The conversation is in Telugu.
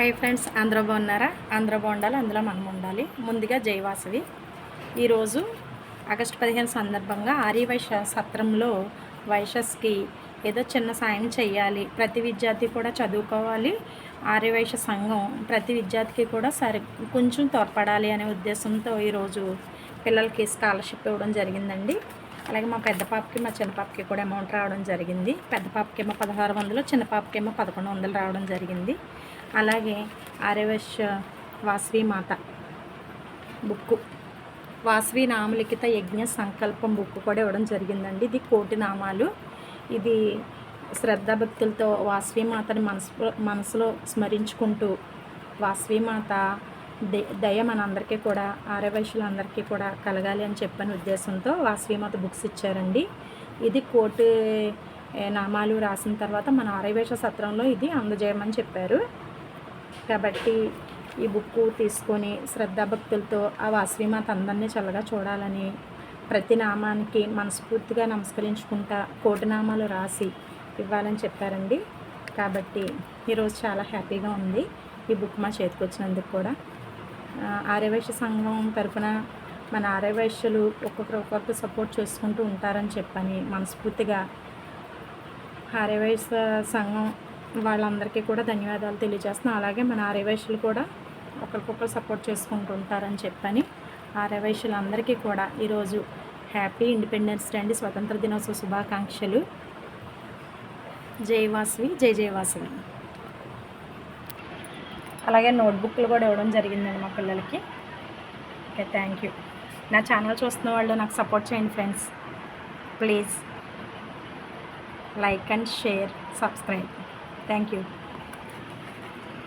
హై ఫ్రెండ్స్ అందరూ బాగున్నారా? అందరూ బాగుండాలి అందులో మనం ఉండాలి. ముందుగా జైవాసవి ఈరోజు ఆగస్టు పదిహేను సందర్భంగా ఆర్యవైశ్య సత్రంలో వైశ్యస్కి ఏదో చిన్న సాయం చేయాలి ప్రతి విద్యార్థి కూడా చదువుకోవాలి. ఆర్యవైశ్య సంఘం ప్రతి విద్యార్థికి కూడా సరి కొంచెం తోడ్పడాలి అనే ఉద్దేశంతో ఈరోజు పిల్లలకి స్కాలర్షిప్ ఇవ్వడం జరిగిందండి. అలాగే మా పెద్ద పాపకి మా చిన్న పాపకి కూడా అమౌంట్ రావడం జరిగింది. పెద్ద పాపకేమో పదహారు వందలు చిన్న పాపకేమో పదకొండు వందలు రావడం జరిగింది. అలాగే ఆర్యవైశ్య వాసవి మాత బుక్కు వాసవి నామలిఖిత యజ్ఞ సంకల్పం బుక్ కూడా ఇవ్వడం జరిగిందండి. ఇది కోటి నామాలు. ఇది శ్రద్ధాభక్తులతో వాసవి మాతని మనసు మనసులో స్మరించుకుంటూ వాసవి మాత దయ మనందరికీ కూడా ఆర్యవైశ్యులందరికీ కూడా కలగాలి అని చెప్పని ఉద్దేశంతో వాసవి మాత బుక్స్ ఇచ్చారండి. ఇది కోటి నామాలు రాసిన తర్వాత మన ఆర్యవైశ్య సత్రంలో ఇది అందజేయమని చెప్పారు. కాబట్టి ఈ బుక్ తీసుకొని శ్రద్ధాభక్తులతో ఆ వాసవిమాత అందరినీ చల్లగా చూడాలని ప్రతి నామానికి మనస్ఫూర్తిగా నమస్కరించుకుంటా కోటి నామాలు రాసి ఇవ్వాలని చెప్పారండి. కాబట్టి ఈరోజు చాలా హ్యాపీగా ఉంది. ఈ బుక్ మా చేతికి వచ్చినందుకు కూడా. ఆర్యవైశ్య సంఘం తరఫున మన ఆర్యవైశ్యులు ఒక్కొక్కరు ఒక్కొక్కరు సపోర్ట్ చేసుకుంటూ ఉంటారని చెప్పని మనస్ఫూర్తిగా ఆర్యవైశ్య సంఘం వాళ్ళందరికీ కూడా ధన్యవాదాలు తెలియజేస్తున్నాం. అలాగే మన ఆర్యవైశ్యులు కూడా ఒకరికొకరు సపోర్ట్ చేసుకుంటూ ఉంటారని చెప్పని ఆర్యవైశ్యులందరికీ కూడా ఈరోజు హ్యాపీ ఇండిపెండెన్స్ డే అండి. స్వతంత్ర దినోత్సవ శుభాకాంక్షలు. జై వాసవి జై జై వాసవి. అలాగే నోట్బుక్లు కూడా ఇవ్వడం జరిగిందండి మా పిల్లలకి. ఓకే థ్యాంక్ యూ నా ఛానల్ చూస్తున్న వాళ్ళు నాకు సపోర్ట్ చేయండి friends please like and share subscribe thank you